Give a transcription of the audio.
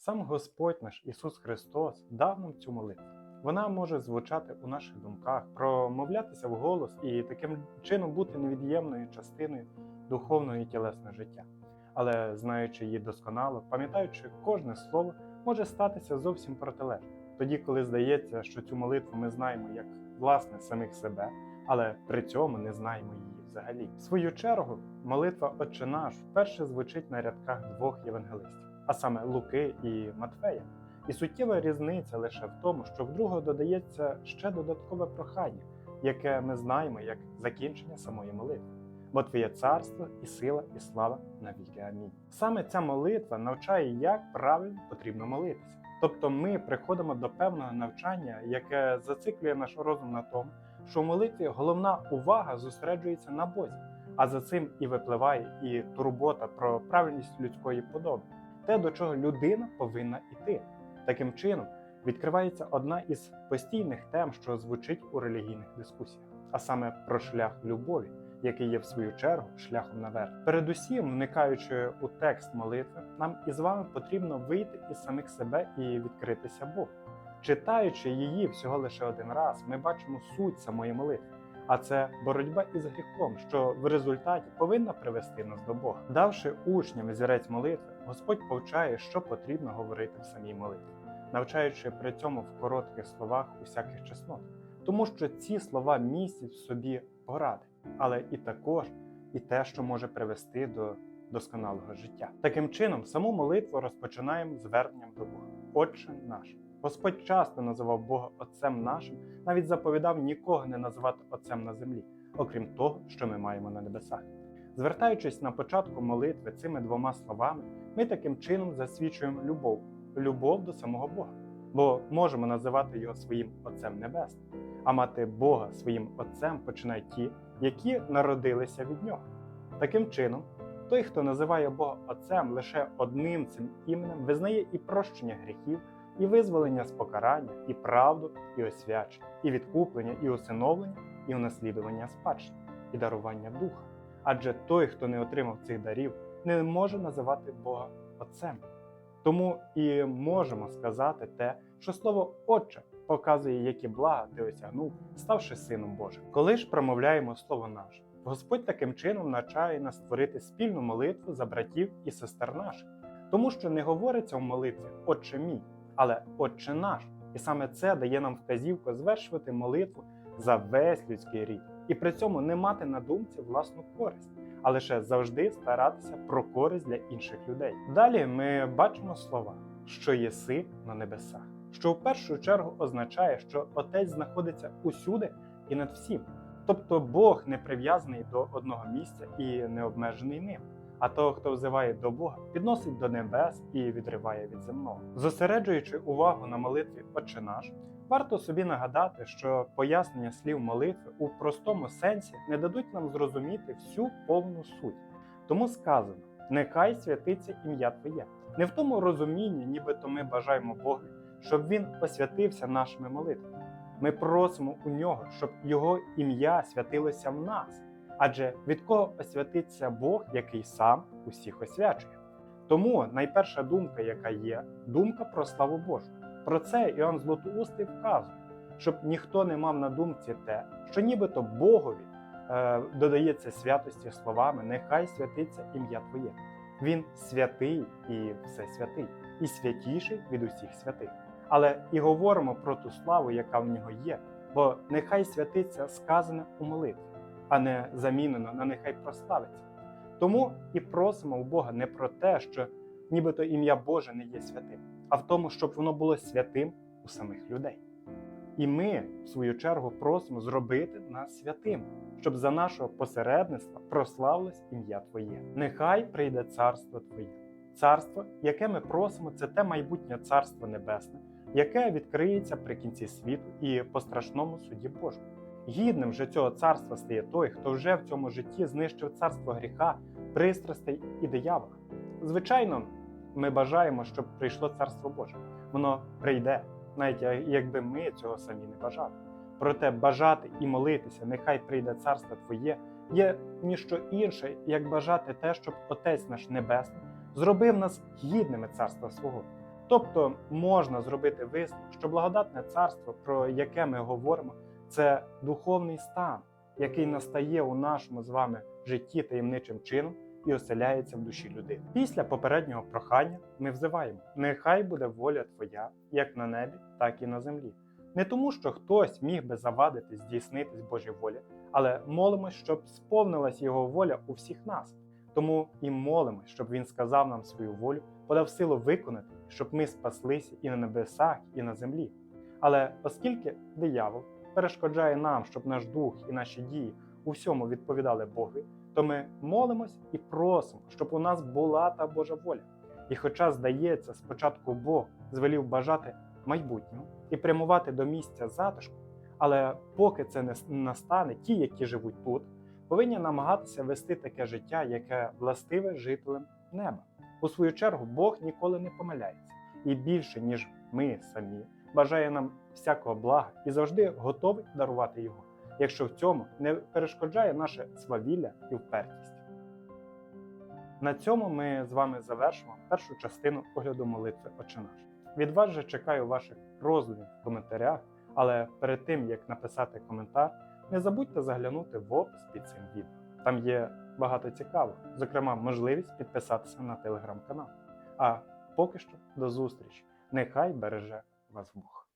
Сам Господь наш Ісус Христос дав нам цю молитву. Вона може звучати у наших думках, промовлятися вголос і таким чином бути невід'ємною частиною духовного і тілесного життя. Але знаючи її досконало, пам'ятаючи кожне слово, може статися зовсім протилежним. Тоді, коли здається, що цю молитву ми знаємо як власне самих себе, але при цьому не знаємо її взагалі. В свою чергу, молитва Отче наш вперше звучить на рядках двох євангелистів, а саме Луки і Матфея. І суттєва різниця лише в тому, що в другого додається ще додаткове прохання, яке ми знаємо як закінчення самої молитви. Бо твоє царство і сила, і слава навіки. Амінь. Саме ця молитва навчає, як правильно потрібно молитися. Тобто ми приходимо до певного навчання, яке зациклює наш розум на тому, що в молитві головна увага зосереджується на Бозі, а за цим і випливає і турбота про правильність людської подоби, те, до чого людина повинна йти. Таким чином відкривається одна із постійних тем, що звучить у релігійних дискусіях, а саме про шлях любові, який є в свою чергу шляхом наверх. Передусім, вникаючи у текст молитви, нам із вами потрібно вийти із самих себе і відкритися Богу. Читаючи її всього лише один раз, ми бачимо суть самої молитви. А це боротьба із гріхом, що в результаті повинна привести нас до Бога. Давши учням зірець молитви, Господь повчає, що потрібно говорити в самій молитві, навчаючи при цьому в коротких словах усяких чеснот, тому що ці слова містять в собі поради, але і також і те, що може привести до досконалого життя. Таким чином, саму молитву розпочинаємо зверненням до Бога. Отче наш. Господь часто називав Бога Отцем нашим, навіть заповідав нікого не називати Отцем на землі, окрім того, що ми маємо на небесах. Звертаючись на початку молитви цими двома словами, ми таким чином засвідчуємо любов, любов до самого Бога, бо можемо називати його своїм Отцем Небесним, а мати Бога своїм Отцем починають ті, які народилися від нього. Таким чином, той, хто називає Бога Отцем лише одним цим іменем, визнає і прощення гріхів і визволення з покарання, і правду, і освячення, і відкуплення, і усиновлення, і унаслідування спадщини, і дарування духа. Адже той, хто не отримав цих дарів, не може називати Бога Отцем. Тому і можемо сказати те, що слово Отче показує, які блага ти осягнув, ставши сином Божим. Коли ж промовляємо слово наше, Господь таким чином навчає нас створити спільну молитву за братів і сестер наших, тому що не говориться в молитві Отче мій але Отче наш. І саме це дає нам вказівку звершувати молитву за весь людський рід, і при цьому не мати на думці власну користь, а лише завжди старатися про користь для інших людей. Далі ми бачимо слова, що єси на небесах, що в першу чергу означає, що Отець знаходиться усюди і над всім. Тобто Бог не прив'язаний до одного місця і не обмежений ним а того, хто взиває до Бога, підносить до небес і відриває від земного. Зосереджуючи увагу на молитві Отче наш, варто собі нагадати, що пояснення слів молитви у простому сенсі не дадуть нам зрозуміти всю повну суть. Тому сказано: нехай святиться ім'я Твоє. Не в тому розумінні, нібито ми бажаємо Богу, щоб він освятився нашими молитвами. Ми просимо у нього, щоб його ім'я святилося в нас. Адже від кого освятиться Бог, який сам усіх освячує. Тому найперша думка, яка є, думка про славу Божу. Про це Іоанн Златоустий вказує, щоб ніхто не мав на думці те, що нібито Богові е, додається святості словами Нехай святиться ім'я Твоє. Він святий і всесвятий, і святіший від усіх святих. Але і говоримо про ту славу, яка в нього є, бо нехай святиться сказане у молитві а не замінено на нехай прославиться. Тому і просимо у Бога не про те, що нібито ім'я Боже не є святим, а в тому, щоб воно було святим у самих людей. І ми, в свою чергу, просимо зробити нас святим, щоб за нашого посередництва прославилось ім'я Твоє. Нехай прийде царство Твоє. Царство, яке ми просимо, це те майбутнє царство небесне, яке відкриється при кінці світу і по страшному суді Божому. Гідним же цього царства стає той, хто вже в цьому житті знищив царство гріха, пристрастей і диявола. Звичайно, ми бажаємо, щоб прийшло царство Боже. Воно прийде, навіть якби ми цього самі не бажали. Проте бажати і молитися, нехай прийде царство Твоє, є ніщо інше, як бажати те, щоб Отець наш Небесний зробив нас гідними царства свого. Тобто можна зробити висновок, що благодатне царство, про яке ми говоримо, це духовний стан, який настає у нашому з вами житті таємничим чином і оселяється в душі людини. Після попереднього прохання ми взиваємо: нехай буде воля Твоя, як на небі, так і на землі. Не тому, що хтось міг би завадити здійснитись Божій волі, але молимось, щоб сповнилась його воля у всіх нас. Тому і молимось, щоб він сказав нам свою волю, подав силу виконати, щоб ми спаслися і на небесах, і на землі. Але оскільки диявол перешкоджає нам, щоб наш дух і наші дії у всьому відповідали Богові, то ми молимось і просимо, щоб у нас була та Божа воля. І хоча, здається, спочатку Бог звелів бажати майбутнього і прямувати до місця затишку, але поки це не настане, ті, які живуть тут, повинні намагатися вести таке життя, яке властиве жителям неба. У свою чергу Бог ніколи не помиляється і більше, ніж ми самі, бажає нам всякого блага і завжди готовий дарувати його, якщо в цьому не перешкоджає наше свавілля і впертість. На цьому ми з вами завершимо першу частину огляду молитви «Отче наш». Від вас же чекаю ваших роздумів в коментарях, але перед тим як написати коментар, не забудьте заглянути в опис під цим відео. Там є багато цікавого, зокрема, можливість підписатися на телеграм-канал. А поки що до зустрічі! Нехай береже вас Бог.